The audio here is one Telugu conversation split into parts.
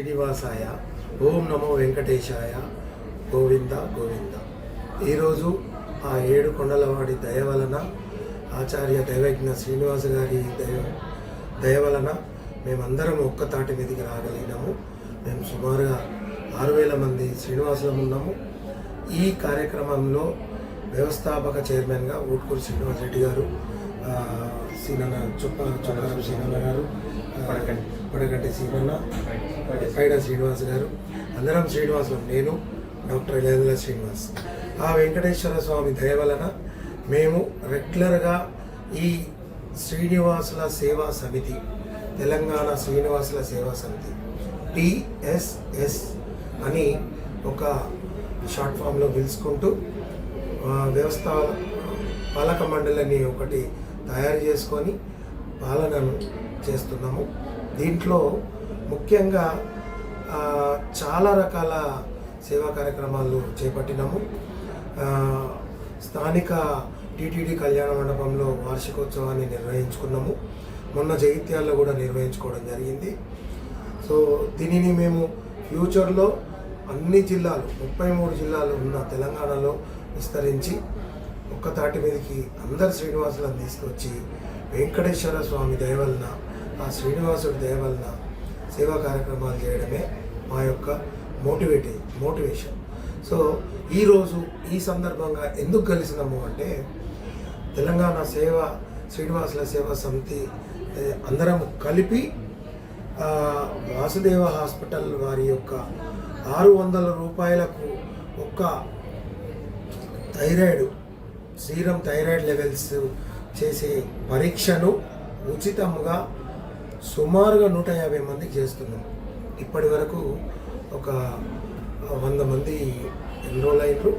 శ్రీనివాసాయ. ఓం నమో వెంకటేశాయ. గోవింద గోవింద. ఈరోజు ఆ ఏడు కొండలవాడి దయ వలన ఆచార్య దైవజ్ఞ శ్రీనివాస గారి దయ దయ వలన మేమందరం ఒక్క తాటి మీదకి రాగలిగినాము. మేము సుమారుగా ఆరు వేల మంది శ్రీనివాసులం ఉన్నాము. ఈ కార్యక్రమంలో వ్యవస్థాపక చైర్మన్గా ఊట్కూరు శ్రీనివాస్ రెడ్డి గారు సీనన్న చుప్ప చుక్కారం సీనన్న గారు పడగంటి సీనన్న పైడ శ్రీనివాస్ గారు. అందరం శ్రీనివాసులం. నేను డాక్టర్ ఇళయదుల శ్రీనివాస్. ఆ వెంకటేశ్వర స్వామి దయ వలన మేము రెగ్యులర్గా ఈ శ్రీనివాసుల సేవా సమితి తెలంగాణ శ్రీనివాసుల సేవా సమితి టిఎస్ఎస్ అని ఒక షార్ట్ ఫామ్లో పిలుచుకుంటూ వ్యవస్థ పాలక మండలిని ఒకటి తయారు చేసుకొని పాలనను చేస్తున్నాము. దీంట్లో ముఖ్యంగా చాలా రకాల సేవా కార్యక్రమాలు చేపట్టినాము. స్థానిక టీటీడీ కళ్యాణ మండపంలో వార్షికోత్సవాన్ని నిర్వహించుకున్నాము. మొన్న జగిత్యాల్లో కూడా నిర్వహించుకోవడం జరిగింది. సో దీనిని మేము ఫ్యూచర్లో అన్ని జిల్లాలు ముప్పై మూడు జిల్లాలు ఉన్న తెలంగాణలో విస్తరించి ఒక్క తాటి మీదకి అందరు శ్రీనివాసులను తీసుకొచ్చి వెంకటేశ్వర స్వామి దయవలన ఆ శ్రీనివాసుడి దయవలన సేవా కార్యక్రమాలు చేయడమే మా యొక్క మోటివేటి మోటివేషన్. సో ఈరోజు ఈ సందర్భంగా ఎందుకు కలిసినాము అంటే తెలంగాణ సేవ శ్రీనివాసుల సేవా సమితి అందరం కలిపి వాసుదేవ హాస్పిటల్ వారి యొక్క ఆరు వందల రూపాయలకు ఒక్క థైరాయిడ్ సీరం థైరాయిడ్ లెవెల్స్ చేసే పరీక్షను ఉచితముగా సుమారుగా నూట యాభై మందికి చేస్తున్నాం ఇప్పటి వరకు ఒక వంద మంది ఎన్రోల్ అయ్యారు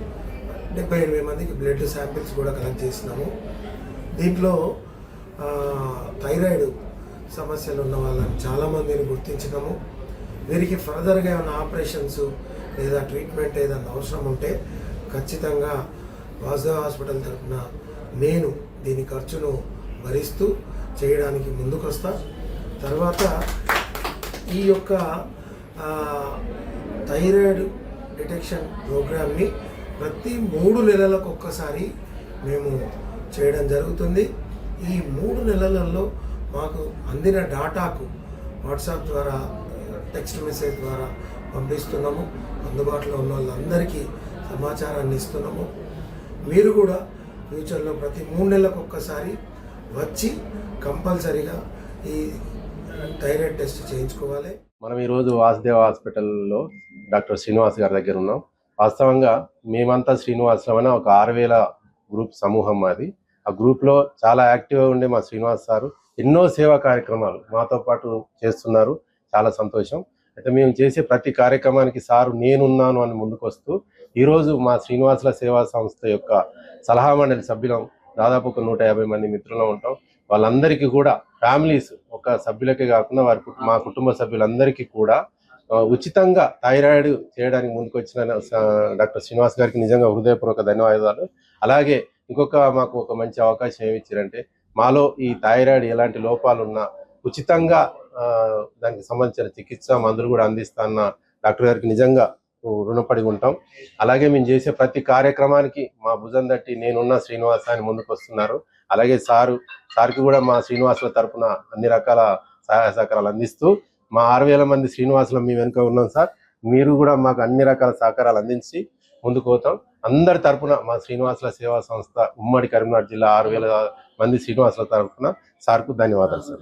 డెబ్బై ఎనభై మందికి బ్లడ్ శాంపిల్స్ కూడా కలెక్ట్ చేసినాము. దీంట్లో థైరాయిడ్ సమస్యలు ఉన్న వాళ్ళని చాలామందిని గుర్తించినాము. వీరికి ఫర్దర్గా ఏమైనా ఆపరేషన్స్ లేదా ట్రీట్మెంట్ ఏదైనా అవసరం ఉంటే ఖచ్చితంగా వాసా హాస్పిటల్ తరఫున నేను దీని ఖర్చును భరిస్తూ చేయడానికి ముందుకొస్తా. తర్వాత ఈ యొక్క థైరాయిడ్ డిటెక్షన్ ప్రోగ్రామ్ని ప్రతి మూడు నెలలకు ఒక్కసారి మేము చేయడం జరుగుతుంది. ఈ మూడు నెలలలో మాకు అందిన డాటాకు వాట్సాప్ ద్వారా టెక్స్ట్ మెసేజ్ ద్వారా పంపిస్తున్నాము. అందుబాటులో ఉన్న వాళ్ళందరికీ సమాచారాన్ని ఇస్తున్నాము. మీరు కూడా ఫ్యూచర్లో ప్రతి మూడు నెలలకు ఒక్కసారి వచ్చి కంపల్సరీగా ఈ థైరాయిడ్ టెస్ట్ చేయించుకోవాలి. మనం ఈరోజు వాసుదేవ హాస్పిటల్లో డాక్టర్ శ్రీనివాస్ గారి దగ్గర ఉన్నాం. వాస్తవంగా మేమంతా శ్రీనివాసం అనే ఒక ఆరు వేల గ్రూప్ సమూహం మాది. ఆ గ్రూప్లో చాలా యాక్టివ్గా ఉండే మా శ్రీనివాస్ సారు ఎన్నో సేవా కార్యక్రమాలు మాతో పాటు చేస్తున్నారు. చాలా సంతోషం. అయితే మేము చేసే ప్రతి కార్యక్రమానికి సారు నేనున్నాను అని ముందుకు వస్తూ ఈరోజు మా శ్రీనివాసుల సేవా సంస్థ యొక్క సలహా మండలి సభ్యులం దాదాపు ఒక నూట యాభై మంది మిత్రులు ఉంటాం. వాళ్ళందరికీ కూడా ఫ్యామిలీస్ ఒక సభ్యులకే కాకుండా వారి మా కుటుంబ సభ్యులందరికీ కూడా ఉచితంగా థైరాయిడ్ చేయడానికి ముందుకొచ్చిన స- డాక్టర్ శ్రీనివాస్ గారికి నిజంగా హృదయపూర్వక ధన్యవాదాలు. అలాగే ఇంకొక మాకు ఒక మంచి అవకాశం ఏమి ఇచ్చారంటే మాలో ఈ థైరాయిడ్ ఎలాంటి లోపాలు ఉన్నా ఉచితంగా దానికి సంబంధించిన చికిత్స మందులు కూడా అందిస్తాన్న డాక్టర్ గారికి నిజంగా రుణపడి ఉంటాం. అలాగే మేము చేసే ప్రతి కార్యక్రమానికి మా భుజం తట్టి నేనున్న శ్రీనివాస అని ముందుకు వస్తున్నారు అలాగే సారు సార్కి కూడా మా శ్రీనివాసుల తరపున అన్ని రకాల సహాయ సహకారాలు అందిస్తూ మా ఆరు వేల మంది శ్రీనివాసులు మీ వెనుక ఉన్నాం సార్. మీరు కూడా మాకు అన్ని రకాల సహకారాలు అందించి ముందుకు పోతాం. అందరి తరఫున మా శ్రీనివాసుల సేవా సంస్థ ఉమ్మడి కరీంనగర్ జిల్లా ఆరు వేల మంది శ్రీనివాసుల తరపున సార్కు ధన్యవాదాలు సార్.